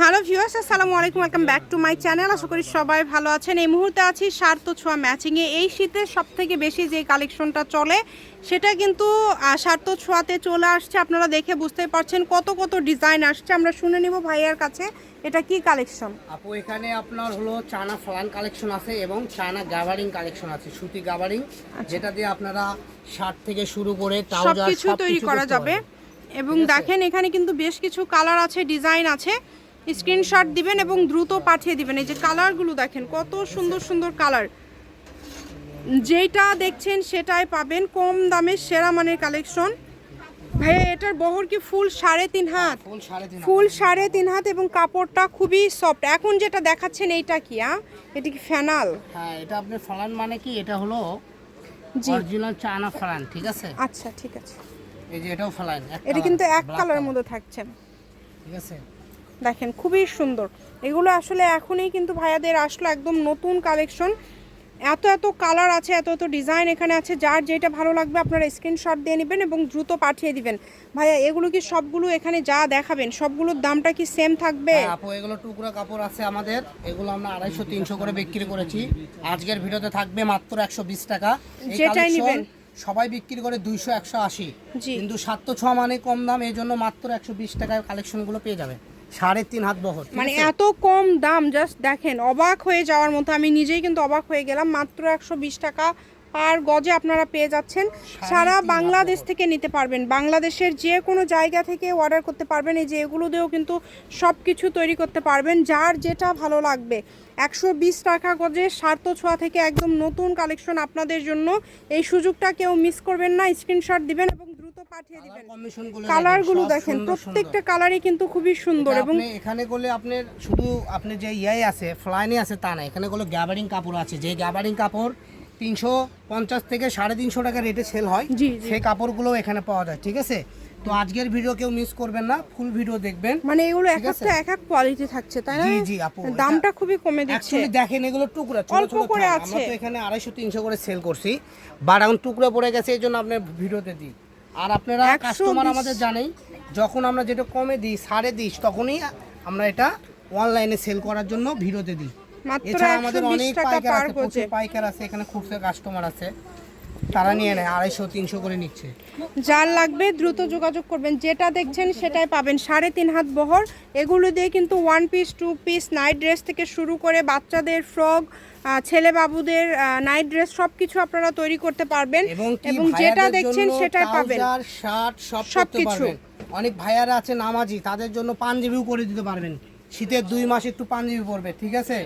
Hello viewers আসসালামু আলাইকুম welcome back to my channel আশা করি সবাই ভালো আছেন। এই মুহূর্তে আছি সার্থ ছোঁয়া ম্যাচিংয়ে এই শীতে সব থেকে বেশি যে কালেকশনটা চলে সেটা কিন্তু সার্থ ছোঁয়াতে চলে আসছে। আপনারা দেখে বুঝতে পারছেন কত কত ডিজাইন আসছে। আমরা শুনে নিব ভাইয়ার কাছে এটা কি কালেকশন আপু এখানে আপনার হলো চানা ফলান কালেকশন আছে এবং চানা গাবারিং কালেকশন আছে সুতি গাবারিং যেটা দিয়ে আপনারা শার্ট থেকে শুরু করে ট্রাউজার সবকিছু তৈরি করা যাবে। এবং দেখেন এখানে কিন্তু বেশ কিছু কালার আছে ডিজাইন আছে। স্ক্রিনশট দিবেন এবং দ্রুত পাঠিয়ে দিবেন। এই যে কালারগুলো দেখেন কত সুন্দর সুন্দর কালার। যেটা দেখছেন সেটাই পাবেন কম দামে সেরা মানের কালেকশন। ভাইয়া এটার বহর কি ফুল সাড়ে তিন হাত? ফুল সাড়ে তিন হাত। এবং কাপড়টা খুবই সফট। এখন যেটা দেখাচ্ছেন এইটা কি এটা কি ফ্যানাল হ্যাঁ এটা আপনি ফলান মানে কি? এটা হলো জি। অরিজিনাল চানা ফলান ঠিক আছে? আচ্ছা ঠিক আছে। এই যে এটাও ফলান এটা কিন্তু এক কালারের মধ্যে থাকছে। ঠিক আছে? দেখেন খুবই সুন্দর। এগুলো আসলে এখনই কিন্তু ভাইয়াদের আসলো একদম নতুন কালেকশন এত এত কালার আছে এত এত ডিজাইন এখানে আছে। যার যেটা ভালো লাগবে আপনারা স্ক্রিনশট দিয়ে নেবেন এবং দ্রুত পাঠিয়ে দিবেন। ভাইয়া এগুলো কি সবগুলো এখানে যা দেখাবেন সবগুলোর দামটা কি সেম থাকবে? হ্যাঁ, আপু এগুলো টুকরা কাপড় আছে আমাদের। এগুলো আমরা আড়াইশো তিনশো করে বিক্রি করেছি। আজকের ভিডিওতে থাকবে মাত্র একশো বিশ টাকা। যেটাই নিবেন। সবাই বিক্রি করে দুইশো একশো আশি। কিন্তু সাতশো ছ মানে কম দাম এই জন্য মাত্র একশো বিশ টাকায় কালেকশনগুলো পেয়ে যাবে। সাড়ে তিন হাত বহর মানে এত কম দাম জাস্ট দেখেন অবাক হয়ে যাওয়ার মতো আমি নিজেই কিন্তু অবাক হয়ে গেলাম মাত্র একশো বিশ টাকা পার গজে আপনারা পেয়ে যাচ্ছেন। সারা বাংলাদেশ থেকে নিতে পারবেন বাংলাদেশের যে কোনো জায়গা থেকে অর্ডার করতে পারবেন এই যে এগুলো দিয়েও কিন্তু সব কিছু তৈরি করতে পারবেন যার যেটা ভালো লাগবে। একশো বিশ টাকা গজে স্বার্থ ছোঁয়া থেকে একদম নতুন কালেকশন আপনাদের জন্য এই সুযোগটা কেউ মিস করবেন না স্ক্রিনশট দিবেন এবং পাঠিয়ে দিবেন। গুলো কালারগুলো দেখেন প্রত্যেকটা কালারই কিন্তু খুবই সুন্দর এবং এখানে করলে আপনার শুধু আপনি যে ইয়াই আছে ফ্লাইনে আছে তা না এখানে করলে গ্যাবারিং কাপড় আছে। যে গ্যাবারিং কাপড় তিনশো পঞ্চাশ থেকে সাড়ে তিনশো টাকা রেটে সেল হয়। সেই কাপড়গুলো এখানে পাওয়া যায় ঠিক আছে? তো আজকের ভিডিও কেউ মিস করবেন না ফুল ভিডিও দেখবেন মানে এগুলো এক একটা এক এক কোয়ালিটি থাকছে তাই না? জি, জি, আপু, দামটা খুবই কমে দিচ্ছে। দেখেন এগুলো টুকরা ছোট ছোট করে আছে। আমরা তো এখানে আড়াইশো তিনশো করে সেল করছি বাট এখন টুকরো পড়ে গেছে এই জন্য আপনার ভিডিওতে দিই। আর আপনারা কাস্টমার আমাদের জানেই যখন আমরা যেটা কমে দিই সাড়ে দিই তখনই আমরা এটা অনলাইনে সেল করার জন্য ভিডিওতে দিই। এছাড়া আমাদের অনেক পাইকার আছে প্রচুর পাইকার আছে এখানে খুচরা কাস্টমার আছে। তারা নিয়ে নেয় আড়াইশো তিনশো করে নিচ্ছে। যার লাগবে দ্রুত যোগাযোগ করবেন যেটা দেখছেন সেটাই পাবেন। সাড়ে তিন হাত বহর এগুলো দিয়ে কিন্তু one piece two piece night dress থেকে শুরু করে বাচ্চাদের ফ্রক ছেলে বাবুদের নাইট ড্রেস সব কিছু আপনারা তৈরি করতে পারবেন এবং যেটা দেখছেন সেটাই পাবেন। শার্ট সব সবকিছু। অনেক ভাইয়ারা আছে নামাজি তাদের জন্য পাঞ্জাবিও করে দিতে পারবেন। শীতের দুই মাস একটু পাঞ্জাবি পরবে ঠিক আছে?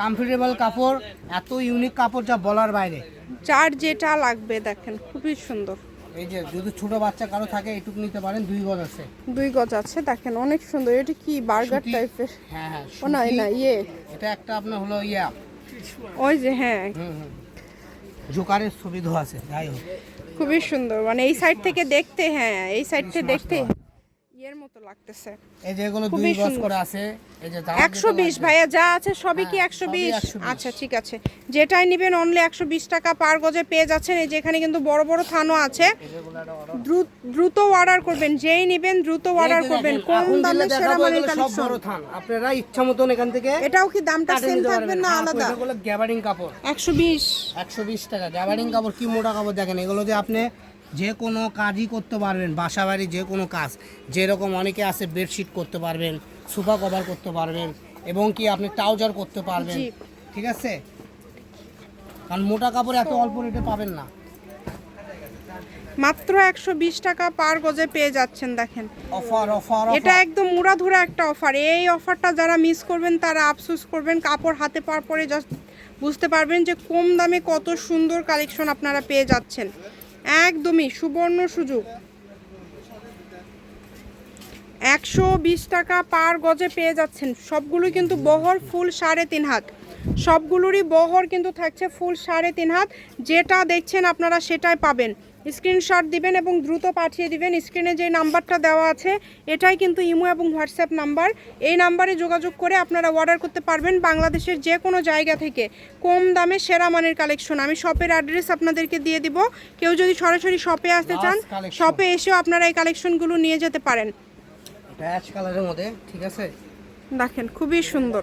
কমফোর্টেবল কাপড় এত ইউনিক কাপড় যা বলার বাইরে। যার যেটা লাগবে দেখেন খুবই সুন্দর। এই যে যদি ছোট বাচ্চা কারও থাকে এটুকু নিতে পারেন দুই গজ আছে। দুই গজ আছে দেখেন অনেক সুন্দর। এটা কি বার্গার টাইপের? হ্যাঁ হ্যাঁ ও না না ইয়ে। এটা একটা আপনার হলো ইয়া। ওই যে হ্যাঁ। জোকারের ছবি ধোয়া আছে যাই হোক। খুবই সুন্দর। মানে এই সাইড থেকে দেখতে হ্যাঁ এই সাইড থেকে দেখতে ইয়ের মতো লাগতেছে। এই যে এগুলো দুই গজ করে আছে এই যে যার একশো যেটা বিশ লাগবে। ভাইয়া যা আছে সবই কি হ্যাঁ, একশো সবই বিশ? 120 আচ্ছা ঠিক আছে। যেটাই নেবেন অনলি একশো বিশ টাকা পার গজে পেয়ে যাচ্ছেন। এই যে এখানে কিন্তু বড় বড় থানও আছে। দ্রুত দ্রুত অর্ডার করবেন। যেই নেবেন দ্রুত অর্ডার করবেন। কম দামে সেরা মানের কালেকশন বড় থান। আপনারা ইচ্ছা মতন এখান থেকে এটাও কি দামটা সেম থাকবে না হ্যাঁ, আলাদা? এগুলো গ্যাবারিং কাপড়। একশো বিশ। একশো বিশ টাকা। গ্যাবারিং কাপড় কি মোটা কাপড় দেখেন? এগুলো যে আপনি যে কোনো কাজই করতে পারবেন বাসা বাড়ি যে কোনো কাজ। যেরকম অনেকে আছে বেডশিট করতে পারবেন সোফা কভার করতে পারবেন এবং কি আপনি ট্রাউজার করতে পারবেন ঠিক আছে? কারণ মোটা কাপড় এত অল্প রেটে পাবেন না। মাত্র একশো বিশ টাকা পার গজে পেয়ে যাচ্ছেন দেখেন। অফার অফার এটা একদম উড়াধুরা একটা অফার। এই অফারটা যারা মিস করবেন তারা আফসোস করবেন কাপড় হাতে পাওয়ার পরে জাস্ট বুঝতে পারবেন যে কম দামে কত সুন্দর কালেকশন আপনারা পেয়ে যাচ্ছেন। একদমই সুবর্ণ সুযোগ। একশো বিশ টাকা পার গজে পেয়ে যাচ্ছেন। সবগুলোই কিন্তু বহর ফুল সাড়ে তিন হাত। সবগুলোরই বহর কিন্তু থাকছে ফুল সাড়ে তিন হাত। যেটা দেখছেন আপনারা সেটাই পাবেন। স্ক্রিনশট দিবেন এবং দ্রুত পাঠিয়ে দিবেন। স্ক্রিনে যে নাম্বারটা দেওয়া আছে এটাই কিন্তু ইমো এবং হোয়াটসঅ্যাপ নাম্বার। এই নাম্বারে যোগাযোগ করে আপনারা অর্ডার করতে পারবেন বাংলাদেশের যে কোনো জায়গা থেকে। কম দামে সেরা মানের কালেকশন আমি শপের অ্যাড্রেস আপনাদেরকে দিয়ে দিব। কেউ যদি সরাসরি শপে আসতে চান শপে এসেও আপনারা এই কালেকশনগুলো নিয়ে যেতে পারেন। অ্যাশ কালারের মধ্যে ঠিক আছে? দেখেন খুবই সুন্দর।